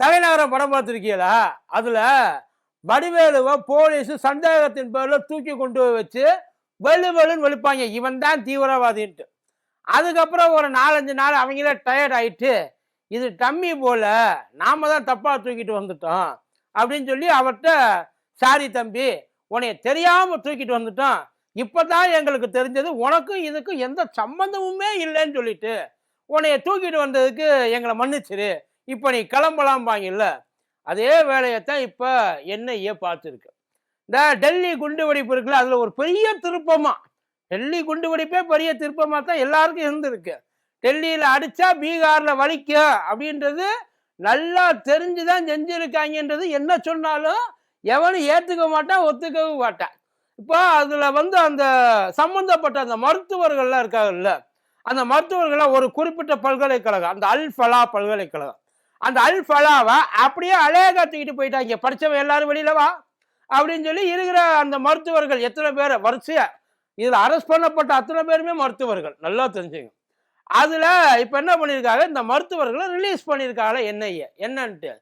தலைநகரம் படம் பார்த்துருக்கீங்களா? அதில் வடிவேலுவை போலீஸ் சந்தேகத்தின் பேரில் தூக்கி கொண்டு போய் வச்சு வெளு வெளுன்னு வெளுப்பாங்க. இவன் தான் தீவிரவாதின்ட்டு. அதுக்கப்புறம் ஒரு நாலஞ்சு நாள் அவங்களே டயர்ட் ஆயிட்டு இது டம்மி போல நாம தான் தப்பாக தூக்கிட்டு வந்துட்டோம் அப்படின்னு சொல்லி அவர்கிட்ட சாரி தம்பி உனைய தெரியாமல் தூக்கிட்டு வந்துட்டோம். இப்போ தான் எங்களுக்கு தெரிஞ்சது உனக்கும் இதுக்கும் எந்த சம்மந்தமுமே இல்லைன்னு சொல்லிட்டு உன்னைய தூக்கிட்டு வந்ததுக்கு எங்களை மன்னிச்சிரு. இப்போ நீ கிளம்பலாம்பாங்கல்ல அதே வேலையைத்தான் இப்போ என்ஐஏ பார்த்துருக்கு. இந்த டெல்லி குண்டு வெடிப்பு இருக்குல்ல அதில் ஒரு பெரிய திருப்பமாக டெல்லி குண்டு வெடிப்பே பெரிய திருப்பமாக தான் எல்லாருக்கும் இருந்திருக்கு. டெல்லியில் அடித்தா பீகாரில் வலிக்க அப்படின்றது நல்லா தெரிஞ்சு தான் செஞ்சுருக்காங்கன்றது என்ன சொன்னாலும் எவனும் ஏற்றுக்க மாட்டான் ஒத்துக்கவும் மாட்டான். இப்போ அதில் வந்து அந்த சம்மந்தப்பட்ட அந்த மருத்துவர்கள்லாம் இருக்காங்கல்ல அந்த மருத்துவர்கள்லாம் ஒரு குறிப்பிட்ட பல்கலைக்கழகம் அந்த அல்ஃபலா பல்கலைக்கழகம். அந்த அல் ஃபலாவை அப்படியே அழகா தூக்கிட்டு போயிட்டாங்க. படித்தவன் எல்லாரும் வெளியில வா அப்படின்னு சொல்லி இருக்கிற அந்த மருத்துவர்கள் எத்தனை பேர் வரிசையா இதில் அரெஸ்ட் பண்ணப்பட்ட அத்தனை பேருமே மருத்துவர்கள். நல்லா தெரிஞ்சுங்க. அதில் இப்போ என்ன பண்ணியிருக்காங்க? இந்த மருத்துவர்களை ரிலீஸ் பண்ணியிருக்காங்க என்ஐஏ என்னன்ட்டு.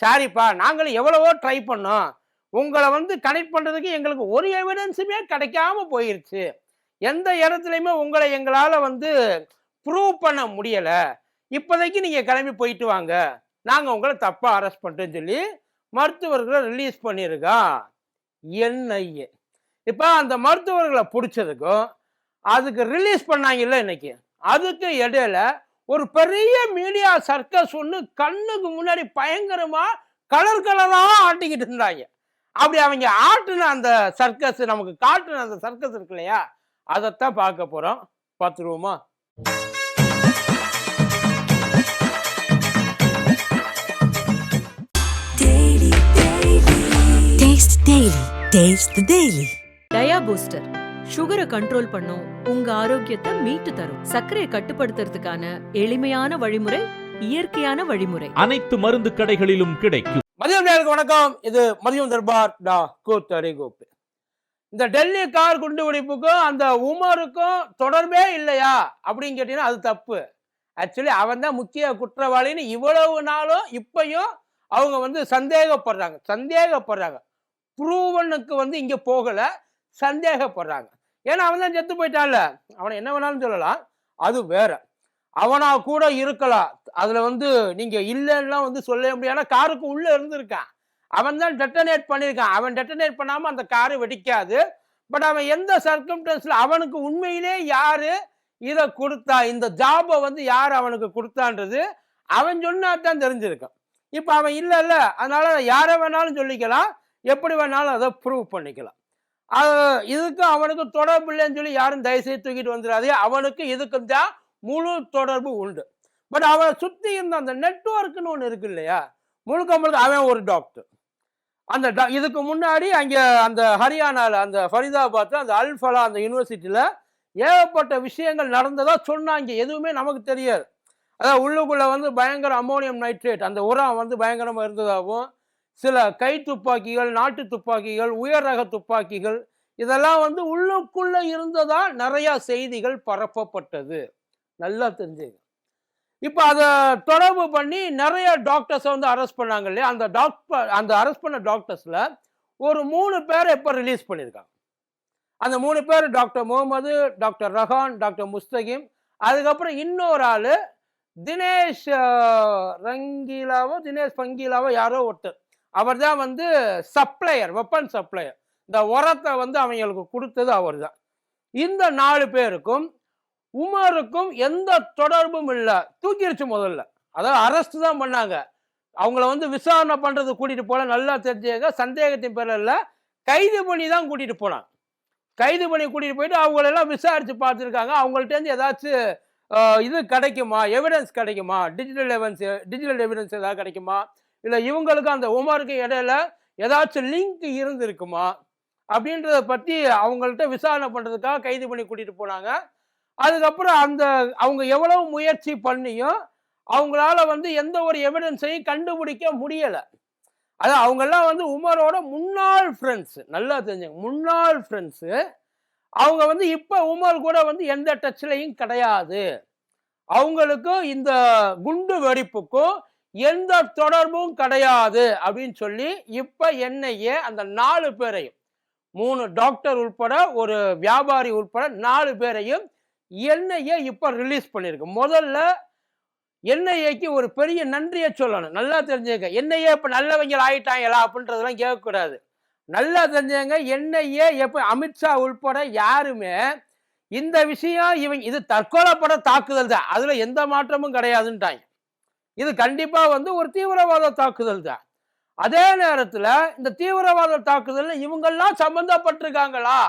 சாரிப்பா நாங்களும் எவ்வளவோ ட்ரை பண்ணோம். உங்களை வந்து கனெக்ட் பண்ணுறதுக்கு எங்களுக்கு ஒரு எவிடன்ஸுமே கிடைக்காம போயிருச்சு. எந்த இடத்துலையுமே உங்களை எங்களால் வந்து ப்ரூவ் பண்ண முடியலை. இப்போதைக்கு நீங்கள் கிளம்பி போயிட்டு வாங்க. நாங்கள் உங்களை தப்பாக அரெஸ்ட் பண்ணிட்டோம்னு சொல்லி மருத்துவர்களை ரிலீஸ் பண்ணியிருக்கோம் என்ஐஏ இப்போ அந்த மருத்துவர்களை பிடிச்சதுக்கும் அதுக்கு ரிலீஸ் பண்ணாங்கல்ல இன்னைக்கு. அதுக்கு இடையில ஒரு பெரிய மீடியா சர்க்கஸ் ஒன்று கண்ணுக்கு முன்னாடி பயங்கரமாக கலர் கலராக ஆட்டிக்கிட்டு இருந்தாங்க. அப்படி அவங்க ஆட்டின அந்த சர்க்கஸ் நமக்கு காட்டின அந்த சர்க்கஸ் இருக்கு இல்லையா? அதைத்தான் பார்க்க போகிறோம் பார்த்துருவோமா? Taste the daily. Dia booster சுகரை கண்ட்ரோல் பண்ணும் உங்க ஆரோக்கியத்தை மீட்டு தரும். சர்க்கரையை கட்டுப்படுத்துறதுக்கான எளிமையான வழிமுறை இயற்கையான வழிமுறை. அனைத்து மருந்து கடைகளிலும் கிடைக்கும். மதியம் நேருக்கு வணக்கம். இது மதியம் தர்பார் டா கூத்தரி கோப்பு இந்த டெல்லி கார் குண்டு வெடிப்புக்கும் அந்த உமருக்கும் தொடர்பே இல்லையா? அப்படின்னு கேட்டீங்கன்னா அது தப்பு. ஆக்சுவலி அவன் தான் முக்கிய குற்றவாளின்னு இவ்வளவு நாளும் இப்பயும் அவங்க வந்து சந்தேகப்படுறாங்க. சந்தேகப்படுறாங்க. ப்ரூவனுக்கு வந்து இங்கே போகலை சந்தேகப்படுறாங்க. ஏன்னா அவன் தான் செத்து போயிட்டான்ல. அவனை என்ன வேணாலும் சொல்லலாம். அது வேற. அவனா கூட இருக்கலாம். அதில் வந்து நீங்கள் இல்லைன்னா வந்து சொல்ல முடியாது. ஏன்னா காருக்கு உள்ளே இருந்திருக்கான். அவன் தான் டெட்டனேட் பண்ணியிருக்கான். அவன் டெட்டனேட் பண்ணாமல் அந்த காரு வெடிக்காது. பட் அவன் எந்த சர்க்கம்டன்ஸில் அவனுக்கு உண்மையிலே யார் இதை கொடுத்தா இந்த ஜாபை வந்து யார் அவனுக்கு கொடுத்தான்றது அவன் சொன்னா தான் தெரிஞ்சிருக்கான் இப்போ அவன் இல்லைல்ல. அதனால் அதனால யாரை வேணாலும் சொல்லிக்கலாம். எப்படி வேணாலும் அதை ப்ரூவ் பண்ணிக்கலாம். அது இதுக்கு அவனுக்கு தொடர்பு இல்லைன்னு சொல்லி யாரும் தயவுசெய்து தூக்கிட்டு வந்துடாதே அவனுக்கு இதுக்கும் தான் முழு தொடர்பு உண்டு. பட் அவனை சுற்றி இருந்த அந்த நெட்ஒர்க்குன்னு ஒன்று இருக்கு இல்லையா? முழுக்க முழுக்க அவன் ஒரு டாக்டர் அந்த doc- இதுக்கு முன்னாடி அங்கே அந்த ஹரியானாவில் அந்த ஃபரிதாபாத்தில் அந்த அல்ஃபலா அந்த யூனிவர்சிட்டியில் ஏகப்பட்ட விஷயங்கள் நடந்ததாக சொன்னாங்க. எதுவுமே நமக்கு தெரியாது. அதாவது உள்ளுக்குள்ளே வந்து பயங்கர அமோனியம் நைட்ரேட் அந்த உரம் வந்து பயங்கரமாக இருந்ததாகவும் சில கை துப்பாக்கிகள் நாட்டு துப்பாக்கிகள் உயர் ரக துப்பாக்கிகள் இதெல்லாம் வந்து உள்ளுக்குள்ளே இருந்ததா நிறையா செய்திகள் பரப்பப்பட்டது. நல்லா தெரிஞ்சுங்க. இப்போ அதை தொடர்பு பண்ணி நிறைய டாக்டர்ஸை வந்து அரெஸ்ட் பண்ணாங்க இல்லையா? அந்த டாக்டர் அந்த அரெஸ்ட் பண்ண டாக்டர்ஸில் ஒரு மூணு பேரை இப்போ ரிலீஸ் பண்ணியிருக்காங்க. அந்த மூணு பேர் doctor Muhammad doctor Rahan doctor Mustaqim. அதுக்கப்புறம் இன்னொரு ஆள் தினேஷ் ரங்கிலாவோ ரங்கீலாவோ தினேஷ் பங்கீலாவோ யாரோ ஒருத்தர். அவர் தான் வந்து சப்ளையர் வெப்பன் சப்ளையர் இந்த உரத்தை வந்து அவங்களுக்கு கொடுத்தது அவர் தான் இந்த நாலு பேருக்கும் உமருக்கும் எந்த தொடர்பும் இல்லை. தூக்கிடுச்சு முதல்ல. அதாவது அரெஸ்ட் தான் பண்ணாங்க. அவங்கள வந்து விசாரணை பண்ணுறது கூட்டிகிட்டு போல நல்லா தெரிஞ்சாங்க சந்தேகத்தின் பேரில் கைது பண்ணி தான் கூட்டிகிட்டு போனாங்க. கைது பண்ணி கூட்டிகிட்டு போயிட்டு அவங்களெல்லாம் விசாரித்து பார்த்துருக்காங்க. அவங்கள்ட்டேருந்து ஏதாச்சும் இது கிடைக்குமா? எவிடன்ஸ் கிடைக்குமா? டிஜிட்டல் எவிடன்ஸ் டிஜிட்டல் எவிடன்ஸ் ஏதாவது கிடைக்குமா? இல்லை இவங்களுக்கு அந்த உமருக்கு இடையில ஏதாச்சும் லிங்க் இருந்திருக்குமா? அப்படின்றத பற்றி அவங்கள்ட்ட விசாரணை பண்ணுறதுக்காக கைது பண்ணி கூட்டிட்டு போனாங்க. அதுக்கப்புறம் அந்த அவங்க எவ்வளவு முயற்சி பண்ணியும் அவங்களால வந்து எந்த ஒரு எவிடன்ஸையும் கண்டுபிடிக்க முடியலை. அது அவங்கெல்லாம் வந்து உமரோட முன்னாள் ஃப்ரெண்ட்ஸ் நல்லா தெரிஞ்சுங்க முன்னாள் ஃப்ரெண்ட்ஸு அவங்க வந்து இப்போ உமர் கூட வந்து எந்த டச்லையும் கிடையாது. அவங்களுக்கும் இந்த குண்டு வெடிப்புக்கும் எந்த தொடர்பும் கிடையாது அப்படின்னு சொல்லி இப்போ என்ஐஏ அந்த நாலு பேரையும் மூணு டாக்டர் உட்பட ஒரு வியாபாரி உட்பட நாலு பேரையும் என்ஐஏ இப்போ ரிலீஸ் பண்ணியிருக்கு முதல்ல என்ஐஏக்கு ஒரு பெரிய நன்றியை சொல்லணும். நல்லா தெரிஞ்சுக்க என்ஐஏ இப்போ நல்லவங்க ஆயிட்டாங்களா அப்படின்றதெல்லாம் கேட்கக்கூடாது. நல்லா தெரிஞ்சவங்க என்ஐஏ எப்போ அமித்ஷா உள்பட யாருமே இந்த விஷயம் இவங்க இது தற்கொலைப்பட தாக்குதல் தான். அதில் எந்த மாற்றமும் கிடையாதுன்ட்டாங்க. இது கண்டிப்பா வந்து ஒரு தீவிரவாத தாக்குதல் தான். அதே நேரத்துல இந்த தீவிரவாத தாக்குதலில் இவங்கெல்லாம் சம்பந்தப்பட்டிருக்காங்களா?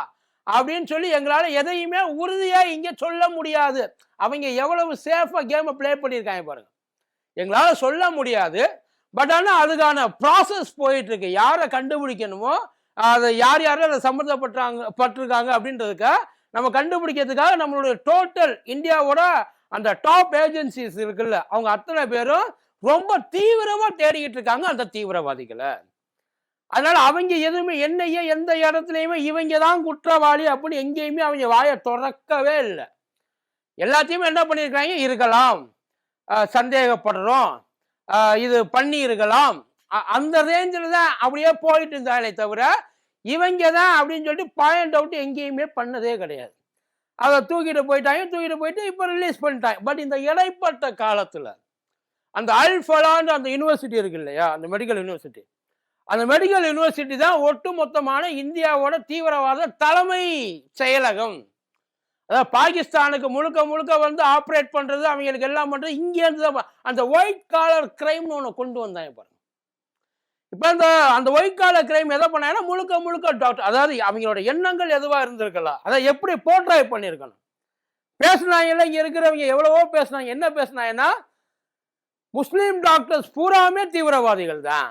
அப்படின்னு சொல்லி எங்களால எதையுமே உறுதியா இங்க சொல்ல முடியாது. அவங்க எவ்வளவு சேஃபா கேமை ப்ளே பண்ணியிருக்காங்க பாருங்க. எங்களால சொல்ல முடியாது. பட் ஆனால் அதுக்கான ப்ராசஸ் போயிட்டு இருக்கு யாரை கண்டுபிடிக்கணுமோ அதை யார் யாரும் அதை சம்மந்தப்பட்டாங்க பட்டிருக்காங்க அப்படின்றதுக்காக நம்ம கண்டுபிடிக்கிறதுக்காக நம்மளுடைய டோட்டல் இந்தியாவோட அந்த டாப் ஏஜென்சிஸ் இருக்குல்ல அவங்க அத்தனை பேரும் ரொம்ப தீவிரமா தேடிக்கிட்டு இருக்காங்க அந்த தீவிரவாதிகளை. அதனால அவங்க எதுவுமே என்னையே எந்த இடத்துலையுமே இவங்க தான் குற்றவாளி அப்படின்னு எங்கேயுமே அவங்க வாயை திறக்கவே இல்லை. எல்லாத்தையுமே என்ன பண்ணியிருக்காங்க? இருக்கலாம். சந்தேகப்படுறோம். இது பண்ணி இருக்கலாம் அ- அந்த ரேஞ்சில் தான் அப்படியே போயிட்டு இருந்தாங்களே தவிர இவங்க தான் அப்படின்னு சொல்லிட்டு பாயிண்ட் அவுட் எங்கேயுமே பண்ணதே கிடையாது. அதை தூக்கிட்டு போயிட்டாங்க தூக்கிட்டு போயிட்டு இப்போ ரிலீஸ் பண்ணிட்டாங்க. பட் இந்த இடைப்பட்ட காலத்தில் அந்த அல்ஃபலான்ற அந்த யூனிவர்சிட்டி இருக்கு இல்லையா? அந்த மெடிக்கல் யூனிவர்சிட்டி அந்த மெடிக்கல் யூனிவர்சிட்டி தான் ஒட்டுமொத்தமான இந்தியாவோட தீவிரவாத தலைமை செயலகம். அதாவது பாகிஸ்தானுக்கு முழுக்க முழுக்க வந்து ஆப்ரேட் பண்ணுறது அவங்களுக்கு எல்லாம் பண்ணுறது இங்கேருந்து தான் அந்த ஒயிட் காலர் கிரைம்னு ஒன்று கொண்டு வந்தாங்க இப்போ இப்போ அந்த அந்த ஒயிட் காலர் கிரைம் எதை பண்ணாங்கன்னா முழுக்க முழுக்க டாக்டர் அதாவது அவங்களோட எண்ணங்கள் எதுவாக இருந்திருக்கலாம். அதை எப்படி போர்ட்ரை பண்ணியிருக்கணும்? பேசினாங்கல்ல இங்கே இருக்கிறவங்க எவ்வளவோ பேசுனாங்க. என்ன பேசினாங்கன்னா முஸ்லீம் டாக்டர்ஸ் பூராமே தீவிரவாதிகள் தான்.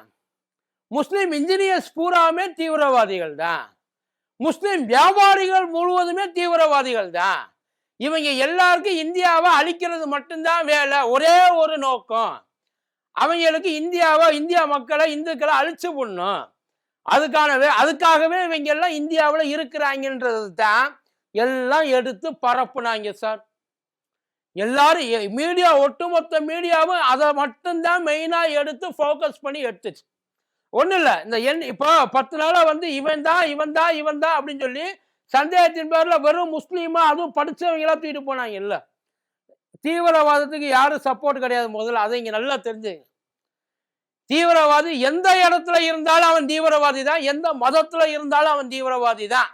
முஸ்லீம் இன்ஜினியர்ஸ் பூராமே தீவிரவாதிகள் தான். முஸ்லீம் வியாபாரிகள் முழுவதுமே தீவிரவாதிகள் தான். இவங்க எல்லாருக்கும் இந்தியாவை அழிக்கிறது மட்டும்தான் வேலை. ஒரே ஒரு நோக்கம். அவங்களுக்கு இந்தியாவை இந்தியா மக்களை இந்துக்களை அழிச்சு பண்ணும் அதுக்கானவே அதுக்காகவே இவங்க எல்லாம் இந்தியாவில் இருக்கிறாங்கன்றது தான் எல்லாம் எடுத்து பரப்புனாங்க சார். எல்லாரும் மீடியா ஒட்டுமொத்த மீடியாவும் அதை மட்டும்தான் மெயினாக எடுத்து ஃபோக்கஸ் பண்ணி எடுத்துச்சு. ஒன்றும் இல்லை இந்த என் இப்போ பத்து நாளாக வந்து இவன் தான் இவன் தான் இவன் தான் அப்படின்னு சொல்லி சந்தேகத்தின் பேரில் வெறும் முஸ்லீமாக அதுவும் படித்தவங்களாம் தூக்கிட்டு போனாங்க இல்லை. தீவிரவாதத்துக்கு யாரும் சப்போர்ட் கிடையாது முதல்ல. அதை இங்கே நல்லா தெரிஞ்சுங்க. தீவிரவாதி எந்த இடத்துல இருந்தாலும் அவன் தீவிரவாதி தான். எந்த மதத்தில் இருந்தாலும் அவன் தீவிரவாதி தான்.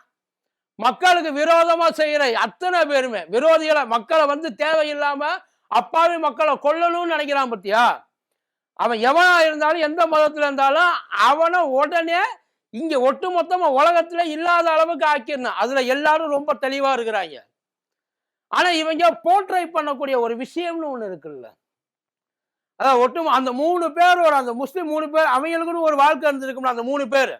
மக்களுக்கு விரோதமாக செய்கிற அத்தனை பேருமே விரோதிகளை மக்களை வந்து தேவையில்லாமல் அப்பாவி மக்களை கொல்லணும்னு நினைக்கிறான் பத்தியா? அவன் எவனா இருந்தாலும் எந்த மதத்தில் இருந்தாலும் அவனை உடனே இங்கே ஒட்டுமொத்தமாக உலகத்தில் இல்லாத அளவுக்கு ஆக்கிடணும். அதில் எல்லாரும் ரொம்ப தெளிவாக இருக்கிறாங்க. ஆனா இவங்க போர்ட்ரை பண்ணக்கூடிய ஒரு விஷயம்னு ஒண்ணு இருக்குல்ல. அதான் ஒட்டு அந்த மூணு பேரோட அந்த முஸ்லீம் மூணு பேர் அவங்களுக்குன்னு ஒரு வாழ்க்கை இருந்திருக்கும்ல அந்த மூணு பேர்.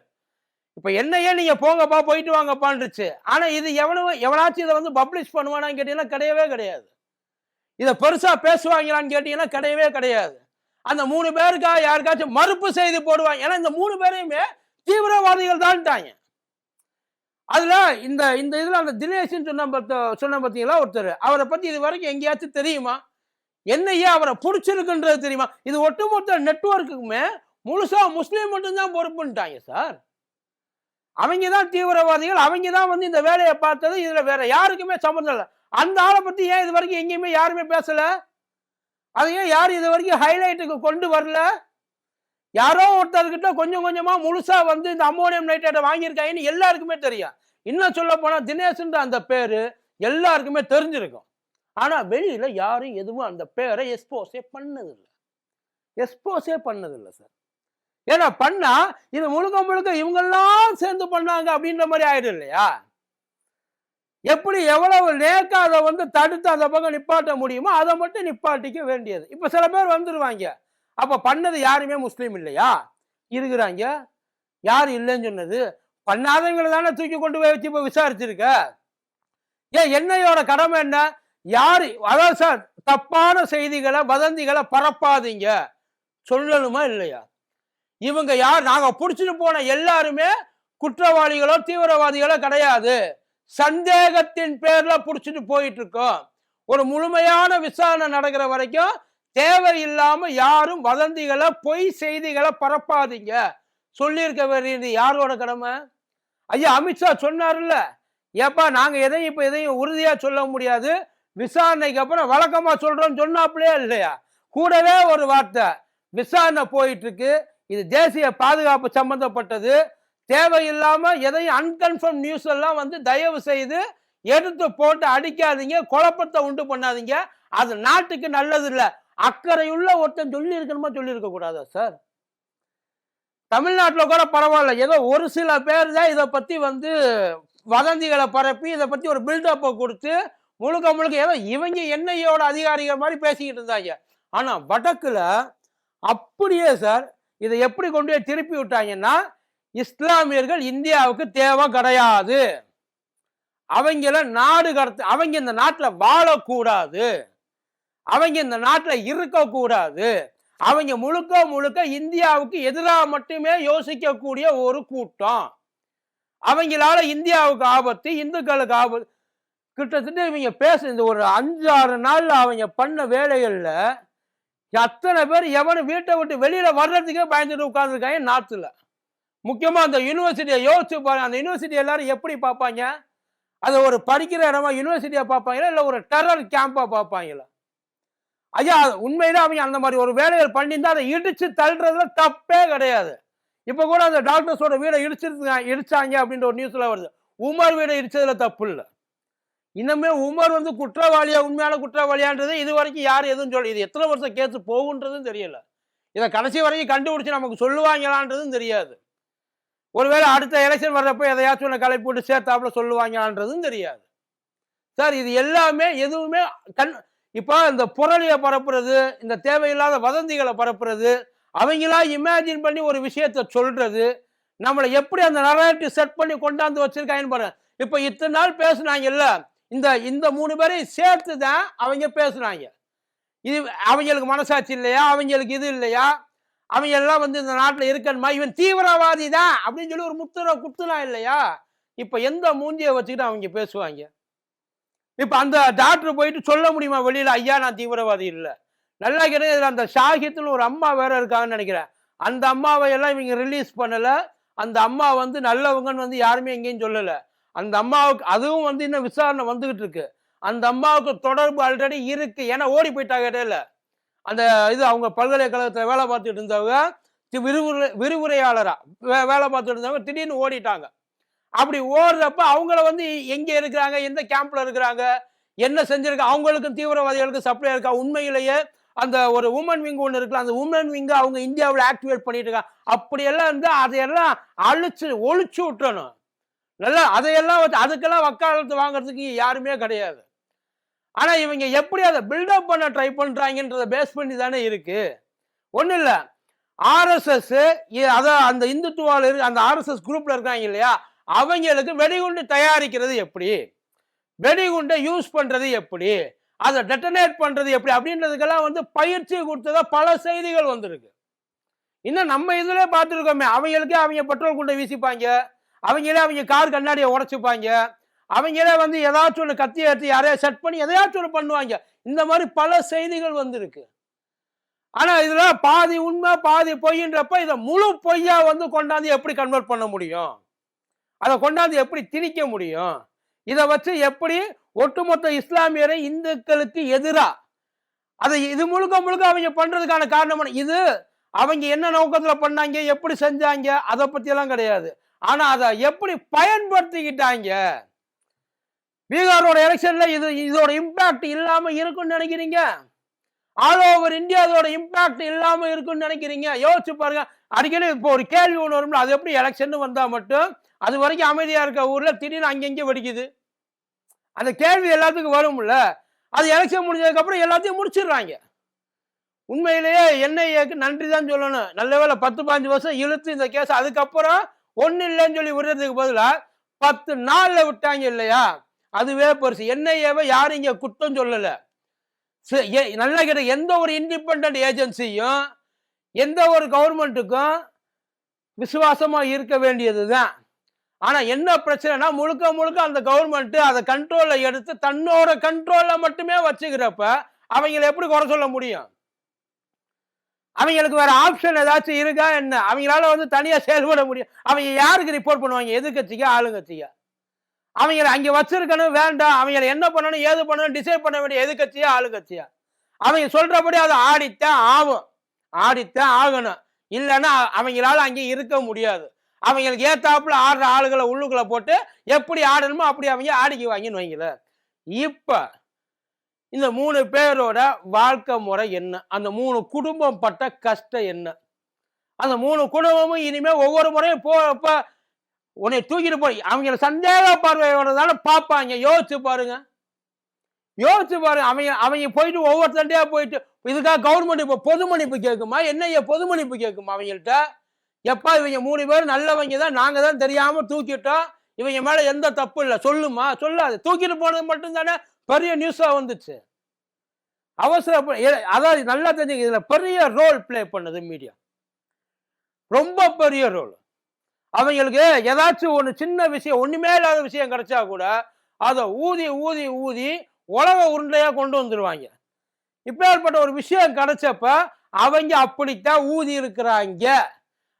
இப்ப என்னையே நீங்க போங்கப்பா போயிட்டு வாங்கப்பான்றுச்சு. ஆனா இது எவ்வளவு எவனாச்சும் இதை வந்து பப்ளிஷ் பண்ணுவானான்னு கேட்டீங்கன்னா கிடையவே கிடையாது. இதை பெருசா பேசுவாங்களான்னு கேட்டீங்கன்னா கிடையவே கிடையாது. அந்த மூணு பேருக்காக யாருக்காச்சும் மறுப்பு செய்தி போடுவாங்க. ஏன்னா இந்த மூணு பேரையுமே தீவிரவாதிகள் தான்ட்டாங்க. அதுல இந்த இந்த இதுல அந்த தினேஷ்னு சொன்ன பத்த- சொன்ன பார்த்தீங்களா ஒருத்தர்? அவரை பத்தி இது வரைக்கும் எங்கேயாச்சும் தெரியுமா? என்னையே அவரை பிடிச்சிருக்குன்றது தெரியுமா? இது ஒட்டுமொத்த நெட்ஒர்க்குமே முழுசா முஸ்லீம் மட்டும்தான் பொறுப்புன்ட்டாங்க சார். அவங்க தான் தீவிரவாதிகள் அவங்க தான் வந்து இந்த வேலையை பார்த்தது இதுல வேற யாருக்குமே சம்மந்தம் இல்லை. அந்த ஆளை பத்தி ஏன் இது வரைக்கும் எங்கேயுமே யாருமே பேசல? அதை ஏன் யாரும் இது வரைக்கும் ஹைலைட்டுக்கு கொண்டு வரல? யாரோ ஒருத்தர்கிட்ட கொஞ்சம் கொஞ்சமாக முழுசாக வந்து இந்த அம்மோனியம் நைட்ரேட்டை வாங்கியிருக்காங்கன்னு எல்லாருக்குமே தெரியும். இன்னும் சொல்ல போனால் தினேஷ்ன்ற அந்த பேர் எல்லாருக்குமே தெரிஞ்சிருக்கும். ஆனால் வெளியில் யாரும் எதுவும் அந்த பேரை எக்ஸ்போஸே பண்ணதில்லை. எக்ஸ்போஸே பண்ணதில்லை சார் ஏன்னா பண்ணால் இது முழுக்க முழுக்க இவங்கெல்லாம் சேர்ந்து பண்ணாங்க அப்படின்ற மாதிரி ஆயிடும் இல்லையா? எப்படி எவ்வளவு நேக்கா அதை வந்து தடுத்து அந்த பக்கம் நிப்பாட்ட முடியுமோ அதை மட்டும் நிப்பாட்டிக்க வேண்டியது. இப்போ சில பேர் வந்துடுவாங்க அப்போ பண்ணது யாருமே முஸ்லீம் இல்லையா? இருக்கிறாங்க. யார் இல்லைன்னு சொன்னது? பண்ணாதவங்களை தானே தூக்கி கொண்டு போய் வச்சு இப்போ விசாரிச்சிருக்க? ஏன் என்னையோட கடமை என்ன? யார் அதாவது சார் தப்பான செய்திகளை வதந்திகளை பரப்பாதீங்க. சொல்லணுமா இல்லையா? இவங்க யார்? நாங்கள் பிடிச்சிட்டு போன எல்லாருமே குற்றவாளிகளோ தீவிரவாதிகளோ கிடையாது. சந்தேகத்தின் பேரில் பிடிச்சிட்டு போயிட்டு இருக்கோம். ஒரு முழுமையான விசாரணை நடக்கிற வரைக்கும் தேவையில்லாம யாரும் வதந்திகளை பொய் செய்திகளை பரப்பாதீங்க. சொல்லியிருக்க வேண்டியது யாரோட கடமை? ஐயா அமித்ஷா சொன்னார்ல ஏப்பா நாங்க எதையும் இப்ப எதையும் உறுதியா சொல்ல முடியாது. விசாரணைக்கு அப்புறம் வழக்கமா சொல்றோம் சொன்னாப்லயே இல்லையா? கூடவே ஒரு வார்த்தை விசாரணை போயிட்டு இருக்கு இது தேசிய பாதுகாப்பு சம்பந்தப்பட்டது. தேவையில்லாம எதையும் அன்கன்ஃபர்ம் நியூஸ் எல்லாம் வந்து தயவு செய்து எடுத்து போட்டு அடிக்காதீங்க குழப்பத்தை உண்டு பண்ணாதீங்க. அது நாட்டுக்கு நல்லது இல்லை அக்கறையுள்ள ஒருத்தன் சொல்லி இருக்கணுமா சொல்லி இருக்க கூடாதா சார் தமிழ்நாட்டில் கூட பரவாயில்ல. ஏதோ ஒரு சில பேர் தான் இதை பத்தி வந்து வதந்திகளை பரப்பி இதை பத்தி ஒரு பில்டப்பை கொடுத்து முழுக்க முழுக்க ஏதோ இவங்க என்ஐயோட அதிகாரிகள் மாதிரி பேசிக்கிட்டு இருந்தாங்க. ஆனா வடக்குல அப்படியே சார் இதை எப்படி கொண்டு போய் திருப்பி விட்டாங்கன்னா இஸ்லாமியர்கள் இந்தியாவுக்கு தேவை கிடையாது. அவங்கள நாடு கடத்த அவங்க இந்த நாட்டில் வாழக்கூடாது. அவங்க இந்த நாட்டில் இருக்கக்கூடாது அவங்க முழுக்க முழுக்க இந்தியாவுக்கு எதிராக மட்டுமே யோசிக்கக்கூடிய ஒரு கூட்டம். அவங்களால இந்தியாவுக்கு ஆபத்து இந்துக்களுக்கு ஆபத்து. கிட்டத்தட்ட இவங்க பேச இந்த ஒரு அஞ்சு ஆறு நாள்ல அவங்க பண்ண வேலைகளில் அத்தனை பேர் எவனும் வீட்டை விட்டு வெளியில வர்றதுக்கே பயந்துட்டு உட்காந்துருக்காங்க நாற்றுல முக்கியமா அந்த யூனிவர்சிட்டியை யோசிச்சு பாருங்க அந்த யூனிவர்சிட்டி எல்லாரும் எப்படி பார்ப்பாங்க? அதை ஒரு படிக்கிற இடமா யூனிவர்சிட்டியை பார்ப்பாங்களா? இல்லை ஒரு டெரர் கேம்பா பார்ப்பாங்களா? ஐயா உண்மையில அவங்க அந்த மாதிரி ஒரு வேலைகள் பண்ணியிருந்தா அதை இடிச்சு தள்ளுறதுல தப்பே கிடையாது. இப்போ கூட அந்த டாக்டர்ஸோட வீடை இடிச்சிருந்தாங்க இடிச்சாங்க அப்படின்ற ஒரு நியூஸ்ல வருது. உமர் வீடை இடிச்சதுல தப்பு இல்லை. இன்னுமே உமர் வந்து குற்றவாளியா உண்மையான குற்றவாளியான்றது இது வரைக்கும் யார் எதுவும் சொல்லி இது எத்தனை வருஷம் கேஸ் போகுன்றதும் தெரியல. இதை கடைசி வரைக்கும் கண்டுபிடிச்சு நமக்கு சொல்லுவாங்களான்றதும் தெரியாது. ஒருவேளை அடுத்த எலெக்ஷன் வர்றப்ப எதையாச்சும் ஒன்று கலை போட்டு சேர்த்தாப்புல சொல்லுவாங்களான்றதும் தெரியாது. சார் இது எல்லாமே எதுவுமே கண் இப்போ இந்த புரளியை பரப்புறது இந்த தேவையில்லாத வதந்திகளை பரப்புறது அவங்களா இமேஜின் பண்ணி ஒரு விஷயத்த சொல்றது நம்மளை எப்படி அந்த நரேட்டிவ் செட் பண்ணி கொண்டாந்து வச்சிருக்காங்கன்னு பாருங்க இப்போ இத்தனை நாள் பேசுனாங்கல்ல இந்த இந்த மூணு பேரையும் சேர்த்து தான் அவங்க பேசுனாங்க. இது அவங்களுக்கு மனசாட்சி இல்லையா? அவங்களுக்கு இது இல்லையா? அவங்க எல்லாம் வந்து இந்த நாட்டில் இருக்கணுமா? இவன் தீவிரவாதி தான் அப்படின்னு சொல்லி ஒரு முத்துரை குத்துனா இல்லையா? இப்போ எந்த மூஞ்சியை வச்சுக்கிட்டு அவங்க பேசுவாங்க? இப்போ அந்த டாக்டர் போயிட்டு சொல்ல முடியுமா? வெளியில் ஐயா நான் தீவிரவாதி இல்லை. நல்லா கிடையாது அந்த ஷாஹித்னு ஒரு அம்மா வேற இருக்காங்கன்னு நினைக்கிறேன். அந்த அம்மாவை எல்லாம் இவங்க ரிலீஸ் பண்ணலை. அந்த அம்மா வந்து நல்லவங்கன்னு வந்து யாருமே எங்கேயும் சொல்லலை. அந்த அம்மாவுக்கு அதுவும் வந்து இன்னும் விசாரணை வந்துகிட்டு இருக்கு. அந்த அம்மாவுக்கு தொடர்பு ஆல்ரெடி இருக்கு. ஏன்னா ஓடி போயிட்டாங்க இடையில. அந்த இது அவங்க பல்கலைக்கழகத்தில் வேலை பார்த்துட்டு இருந்தவங்க விரிவுரை விரிவுரையாளராக வே- வேலை பார்த்துட்டு இருந்தவங்க திடீர்னு ஓடிட்டாங்க. அப்படி ஓடுறப்ப அவங்கள வந்து எங்கே இருக்கிறாங்க? எந்த கேம்ப்ல இருக்கிறாங்க? என்ன செஞ்சிருக்க? அவங்களுக்கும் தீவிரவாதிகளுக்கும் சப்ளை இருக்கா? உண்மையிலேயே அந்த ஒரு உமன் விங் ஒன்று இருக்குல்ல அந்த உமன் விங்கை அவங்க இந்தியாவில் ஆக்டிவேட் பண்ணிட்டு இருக்காங்க அப்படியெல்லாம் இருந்து அதையெல்லாம் அழிச்சு ஒழிச்சு விட்டணும் நல்லா அதையெல்லாம் வச்சு அதுக்கெல்லாம் வக்காலத்து வாங்குறதுக்கு யாருமே கிடையாது. ஆனால் இவங்க எப்படி அதை பில்டப் பண்ண ட்ரை பண்ணுறாங்கன்றதை பேஸ் பண்ணி தானே இருக்கு. ஒன்றும் இல்லை. ஆர்எஸ்எஸ் அதான் அந்த இந்துத்துவாவில் இருக்கு அந்த ஆர்எஸ்எஸ் குரூப்பில் இருக்காங்க இல்லையா? அவங்களுக்கு வெடிகுண்டு தயாரிக்கிறது எப்படி? வெடிகுண்டை யூஸ் பண்ணுறது எப்படி? அதை டெட்டனேட் பண்ணுறது எப்படி? அப்படின்றதுக்கெல்லாம் வந்து பயிற்சி கொடுத்ததா பல செய்திகள் வந்திருக்கு. இன்னும் நம்ம இதில் பார்த்துருக்கோமே அவங்களுக்கே அவங்க பெட்ரோல் குண்டை வீசிப்பாங்க. அவங்களே அவங்க கார் கண்ணாடியை உடச்சிப்பாங்க. அவங்களே வந்து ஏதாச்சும் ஒன்று கத்தி எடுத்து யாரையா செட் பண்ணி எதையாச்சும் ஒன்று பண்ணுவாங்க. இந்த மாதிரி பல செய்திகள் வந்திருக்கு. ஆனால் இதெல்லாம் பாதி உண்மை பாதி பொய்ன்றப்ப இதை முழு பொய்யா வந்து கொண்டாந்து எப்படி கன்வெர்ட் பண்ண முடியும்? அதை கொண்டாந்து எப்படி திணிக்க முடியும்? இதை வச்சு எப்படி ஒட்டுமொத்த இஸ்லாமியரை இந்துக்களுக்கு எதிரா? அதை இது முழுக்க முழுக்க அவங்க பண்றதுக்கான காரணம் இது அவங்க என்ன நோக்கத்துல பண்ணாங்க எப்படி செஞ்சாங்க அதை பத்தி எல்லாம் கிடையாது. ஆனா அதை எப்படி பயன்படுத்திக்கிட்டாங்க? பீகாரோட எலெக்ஷன்ல இது இதோட இம்பாக்ட் இல்லாம இருக்கும்னு நினைக்கிறீங்க? ஆல் ஓவர் இந்தியா இதோட இம்பாக்ட் இல்லாம இருக்கும்னு நினைக்கிறீங்க? யோசிச்சு பாருங்க. அடிக்கடி இப்போ ஒரு கேள்வி ஒன்று வரும்ல அது எப்படி எலெக்ஷன் வந்தா மட்டும் அது வரைக்கும் அமைதியா இருக்க ஊர்ல திடீர்னு அங்கங்கே வெடிக்குது? அந்த கேள்வி எல்லாத்துக்கும் வரும்ல. அது எலெக்ஷன் முடிஞ்சதுக்கப்புறம் எல்லாத்தையும் முடிச்சிடுறாங்க. உண்மையிலேயே என்ஐஏக்கு நன்றி தான் சொல்லணும். நல்ல வேலை பத்து பாஞ்சு வருஷம் இழுத்து இந்த கேஸ் அதுக்கப்புறம் ஒன்றும் இல்லைன்னு சொல்லி விடுறதுக்கு பதிலாக பத்து நாளில் விட்டாங்க இல்லையா? அதுவே பெருசு. என்ஐஏவை யாரும் இங்கே குற்றம் சொல்லலை. நல்லா கேட்ட எந்த ஒரு இண்டிபெண்ட் ஏஜென்சியும் எந்த ஒரு கவர்மெண்ட்டுக்கும் விசுவாசமாக இருக்க வேண்டியது தான் ஆனா என்ன பிரச்சனைனா முழுக்க முழுக்க அந்த கவர்மெண்ட் அதை கண்ட்ரோல்ல எடுத்து தன்னோட கண்ட்ரோல்ல மட்டுமே வச்சுக்கிறப்ப அவங்களை எப்படி குறை சொல்ல முடியும்? அவங்களுக்கு வேற ஆப்ஷன் ஏதாச்சும் இருக்கா என்ன? அவங்களால வந்து தனியா செயல்பட முடியும். அவங்க யாருக்கு ரிப்போர்ட் பண்ணுவாங்க? எதிர்கட்சிக்கா ஆளுங்கட்சியா அவங்கள அங்க வச்சிருக்கணும் வேண்டாம். அவங்கள என்ன பண்ணணும் ஏது பண்ணணும் டிசைட் பண்ண வேண்டிய எதிர்கட்சியா ஆளுங்கட்சியா? அவங்க சொல்றபடி அதை ஆடித்தான் ஆகும். ஆடித்தான் ஆகணும். இல்லைன்னா அவங்களால அங்கே இருக்க முடியாது. அவங்களுக்கு ஏத்தாப்புல ஆடுற ஆளுகளை உள்ளுக்குள்ள போட்டு எப்படி ஆடணுமோ அப்படி அவங்க ஆடிக்குவாங்கன்னு வைங்கள. இப்ப இந்த மூணு பேரோட வாழ்க்கை முறை என்ன? அந்த மூணு குடும்பம் பட்ட கஷ்டம் என்ன? அந்த மூணு குடும்பமும் இனிமே ஒவ்வொரு முறையும் போறப்ப உன்னை தூக்கிட்டு போய் அவங்கள சந்தேக பார்வையோடதால பார்ப்பாங்க. யோசிச்சு பாருங்க. யோசிச்சு பாருங்க. அவங்க அவங்க போயிட்டு ஒவ்வொருத்தண்டையா போயிட்டு இதுக்காக கவர்மெண்ட் இப்போ பொது மன்னிப்பு கேட்குமா? என்ன பொது மன்னிப்பு கேட்குமா அவங்கள்ட்ட? எப்பா இவங்க மூணு பேர் நல்லவங்க தான் நாங்கள் தான் தெரியாமல் தூக்கிட்டோம் இவங்க மேலே எந்த தப்பு இல்லை. சொல்லுமா? சொல்லாது. தூக்கிட்டு போனது மட்டும் தானே பெரிய நியூஸாக வந்துச்சு. அவசர அதாவது நல்லா தெரிஞ்சுங்க இதில் பெரிய ரோல் ப்ளே பண்ணது மீடியா ரொம்ப பெரிய ரோல் அவங்களுக்கு ஏதாச்சும் ஒன்று சின்ன விஷயம் ஒன்றுமே இல்லாத விஷயம் கிடைச்சா கூட அதை ஊதி ஊதி ஊதி உலக உருண்டையாக கொண்டு வந்துடுவாங்க இப்பேற்பட்ட ஒரு விஷயம் கிடைச்சப்ப அவங்க அப்படித்தான் ஊதி இருக்கிறாங்க.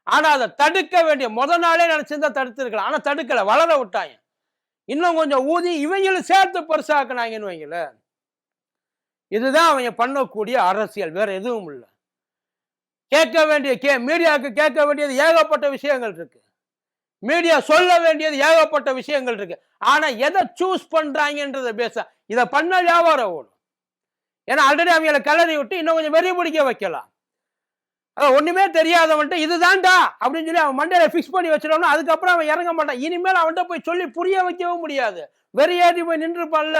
ஆனால் அதை தடுக்க வேண்டிய முத நாளே நினச்சிருந்தா தடுத்துருக்கலாம். ஆனால் தடுக்கலை வளர விட்டாங்க. இன்னும் கொஞ்சம் ஊதி இவங்களும் சேர்த்து பெருசாக்குனாங்கன்னு வைங்கள இதுதான் அவங்க பண்ணக்கூடிய அரசியல் வேற எதுவும் இல்லை. கேட்க வேண்டிய கே மீடியாவுக்கு கேட்க வேண்டியது ஏகப்பட்ட விஷயங்கள் இருக்கு. மீடியா சொல்ல வேண்டியது ஏகப்பட்ட விஷயங்கள் இருக்கு. ஆனா எதை சூஸ் பண்றாங்கன்றத பேச இதை பண்ண வியாபாரம் ஓடும். ஏன்னா ஆல்ரெடி அவங்கள கலரி விட்டு இன்னும் கொஞ்சம் வெறி பிடிக்க வைக்கலாம். அதான் ஒண்ணுமே தெரியாதவன்ட்டு இதுதான்டா அப்படின்னு சொல்லி அவன் மண்டையில ஃபிக்ஸ் பண்ணி வச்சிடணும். அதுக்கப்புறம் அவன் இறங்க மாட்டான். இனிமேல் அவன்கிட்ட போய் சொல்லி புரிய வைக்கவும் முடியாது. வெறியாதி போய் நின்றுப்பான்ல.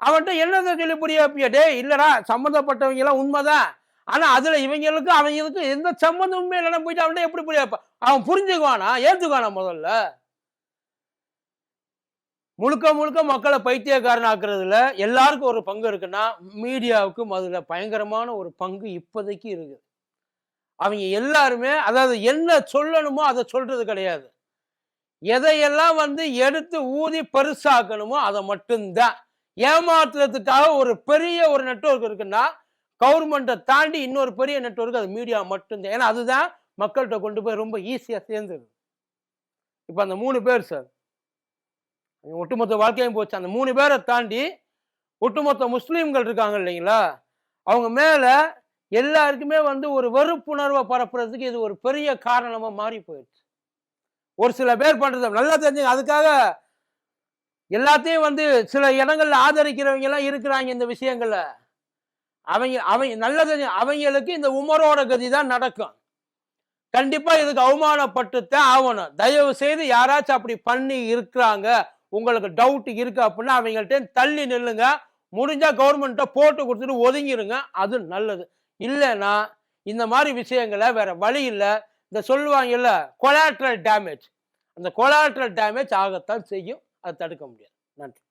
அவன்கிட்ட என்னதை சொல்லி புரிய வைப்பிய இல்லடா சம்மந்தப்பட்டவங்க எல்லாம் உண்மைதான். ஆனா அதுல இவங்களுக்கு அவங்களுக்கு எந்த சம்மந்தமுமே இல்லைன்னா போயிட்டு அவன்கிட்ட எப்படி புரிய வைப்பான் அவன் புரிஞ்சுக்குவானா? ஏத்துக்குவானா முதல்ல? முழுக்க முழுக்க மக்களை பைத்தியக்காரன் ஆக்குறதுல எல்லாருக்கும் ஒரு பங்கு இருக்குன்னா மீடியாவுக்கும் அதுல பயங்கரமான ஒரு பங்கு இப்போதைக்கு இருக்குது. அவங்க எல்லாருமே அதாவது என்ன சொல்லணுமோ அதை சொல்றது கிடையாது. எதையெல்லாம் வந்து எடுத்து ஊதி பெருசாக்கணுமோ அதை மட்டும்தான். ஏமாத்துறதுக்காக ஒரு பெரிய ஒரு நெட்வொர்க் இருக்குன்னா கவர்மெண்ட்டை தாண்டி இன்னொரு பெரிய நெட்ஒர்க் அது மீடியா மட்டும்தான். ஏன்னா அதுதான் மக்கள்கிட்ட கொண்டு போய் ரொம்ப ஈஸியாக சேர்ந்துருது. இப்போ அந்த மூணு பேர் சார். ஒட்டுமொத்த வாழ்க்கையும் போச்சு. அந்த மூணு பேரை தாண்டி ஒட்டுமொத்த முஸ்லீம்கள் இருக்காங்க இல்லைங்களா? அவங்க மேலே எல்லாருக்குமே வந்து ஒரு வெறுப்புணர்வை பரப்புறதுக்கு இது ஒரு பெரிய காரணமாக மாறி போயிடுச்சு. ஒரு சில பேர் பண்ணுறது நல்லா தெரிஞ்சுங்க. அதுக்காக எல்லாத்தையும் வந்து சில இடங்கள்ல ஆதரிக்கிறவங்க எல்லாம் இருக்கிறாங்க இந்த விஷயங்கள்ல. அவங்க அவங்க நல்லா தெரிஞ்சு அவங்களுக்கு இந்த உமரோட கதி தான் நடக்கும். கண்டிப்பா இதுக்கு அவமானப்பட்டுத்தான் ஆகணும். தயவு செய்து யாராச்சும் அப்படி பண்ணி இருக்கிறாங்க உங்களுக்கு டவுட் இருக்கு அப்படின்னா அவங்கள்ட்ட தள்ளி நில்லுங்க. முடிஞ்சா கவர்மெண்ட்டை போட்டு கொடுத்துட்டு ஒதுங்கிருங்க. அது நல்லது. இல்லைன்னா இந்த மாதிரி விஷயங்களை வேற வழி இல்லை. இந்த சொல்லுவாங்கல்ல கொலாட்ரல் டேமேஜ் அந்த கொலாட்ரல் டேமேஜ் ஆகத்தான் செய்யும். அதை தடுக்க முடியாது. நன்றி.